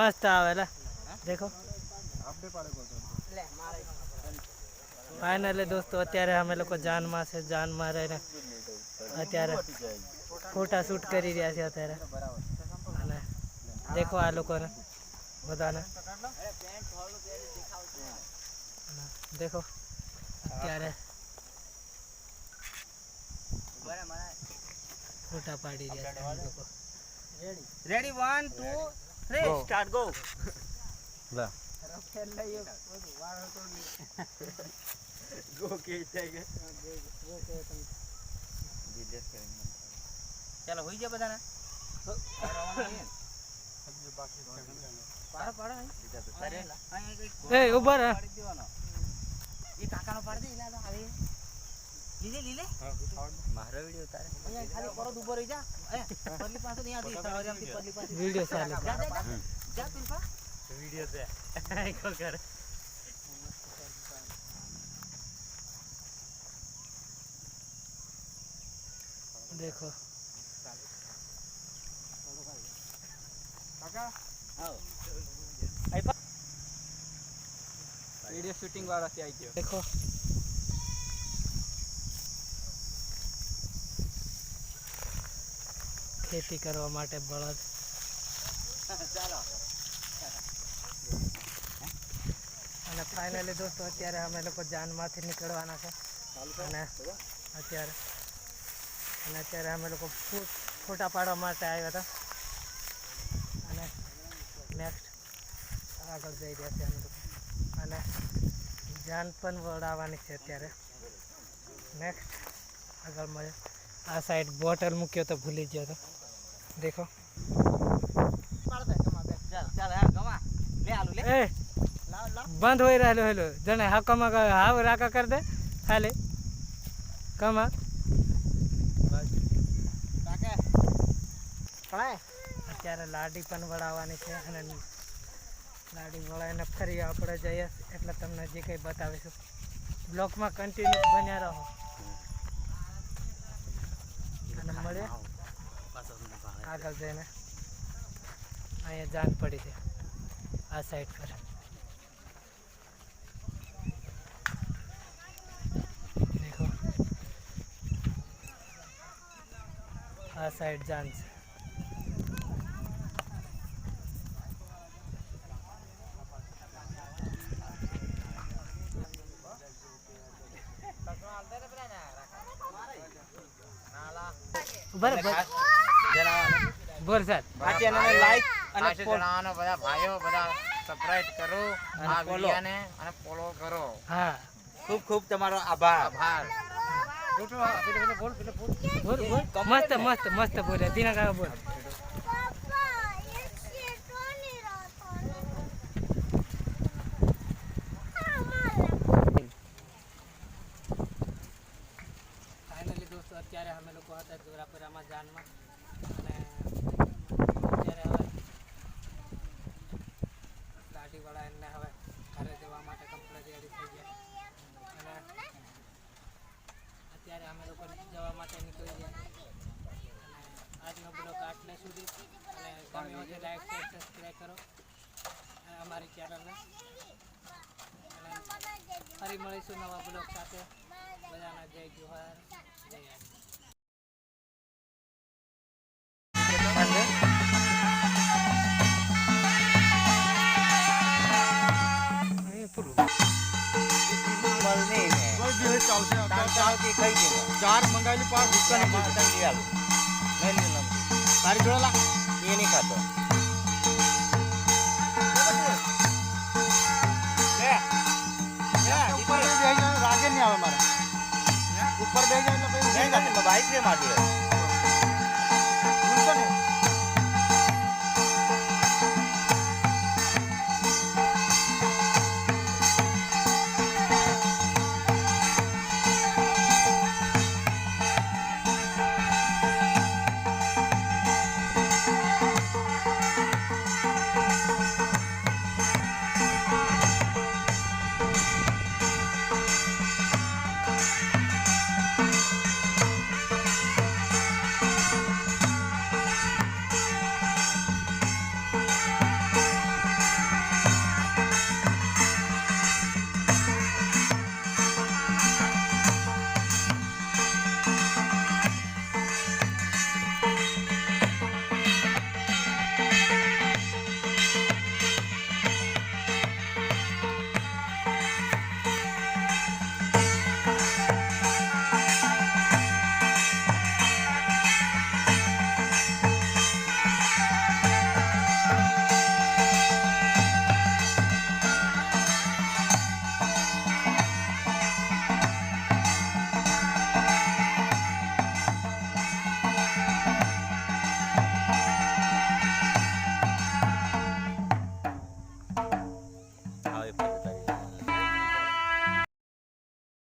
મસ્ત આવે, લે. દેખો. ફાઇનલી દોસ્તો, અત્યારે અમે લોકો જાનમાં છે, જાનમાં રહીને અત્યારે ફોટા શૂટ કરી રહ્યા છે અત્યારે. અને દેખો આ લોકોને, બધાને. દેખો, અત્યારે ફોટા પાડી રહ્યા છે ready one two three start go ચાલો હોઈ ગયા બધાને? પાડો પાડો એ ઊભા રહે. પાડી દેવાનો. એ કાકાનો પાડી દે લીલે લીલે? વિડિયો તારે અહીંયા ખાલી પરત ઊભો રહી જા અહીંયા પરલી પાસે નહીં આતી સવારેથી પરલી પાસે વીડિયો ચાલે જા જા જા જા પિલપા વિડિયો છે કો કરે દેખો વિડિયો શૂટિંગ વાળા થી આવી ગયો દેખો ખેતી કરવા માટે બળદ. અને ફાઇનલી દોસ્તો, અત્યારે અમે લોકો જાનમાંથી નીકળવાના છે. અને અત્યારે અને અત્યારે અમે લોકો ફૂટ પાડવા માટે આવ્યા હતા. અને નેક્સ્ટ આગળ જઈ રહ્યા છે અમે લોકો. અને જાન પણ વળાવવાની છે અત્યારે. નેક્સ્ટ આગળ મળે આ સાઈડ બોટલ મૂક્યો તો ભૂલી ગયો તો. હા લાવ બંધ હોઈ રહેલો હેલો. જણે હાકમાં ક- હાવ રાકા કરી દે. ખાલી કમા અત્યારે લાડી પણ વળાવવાની છે અને લાડી વળાવીને ફરી આપણે જઈએ એટલે તમને જે કંઈ બતાવીશું. બ્લોકમાં કન્ટિન્યુ બન્યા રહો. અને મળીએ. આગળ જઈને અહીંયા જાન પડી છે, આ સાઈડ પર. દેખો. આ સાઈડ જાન છે. બરાબર સર આ લાઈક અને અને જણાવવાનો બધા ભાઈઓ બધા સબસ્ક્રાઇબ કરો આ. વિડિયાને અને ફોલો કરો. હા. ખૂબ ખૂબ તમારો આભાર. આભાર. બોલ બોલ. મસ્ત મસ્ત મસ્ત બોલે દિના કાકા બોલ. અત્યારે અમે લોકો હતા જોરાપુરામાં જાનમાં અને અત્યારે હવે ગાડીવાળા એમને હવે ઘરે જવા માટે કમ્પ્લેટ રેડી થઈ ગયા અને અત્યારે અમે લોકો જવા માટે નીકળી ગયા અને આજનો બ્લોગ આટલે સુધી અને ગમે હોય તો લાઈક શેર સબસ્ક્રાઈબ કરો. અને અમારી ચેનલને ફરી મળીશું નવા બ્લોગ સાથે. બધાના જય જોહાર જય ચાર મંગાવેલી પાંચ દુકાન તારી જોડે એ નહીં ખાતો. નહીં નથી બાઈક રે મારી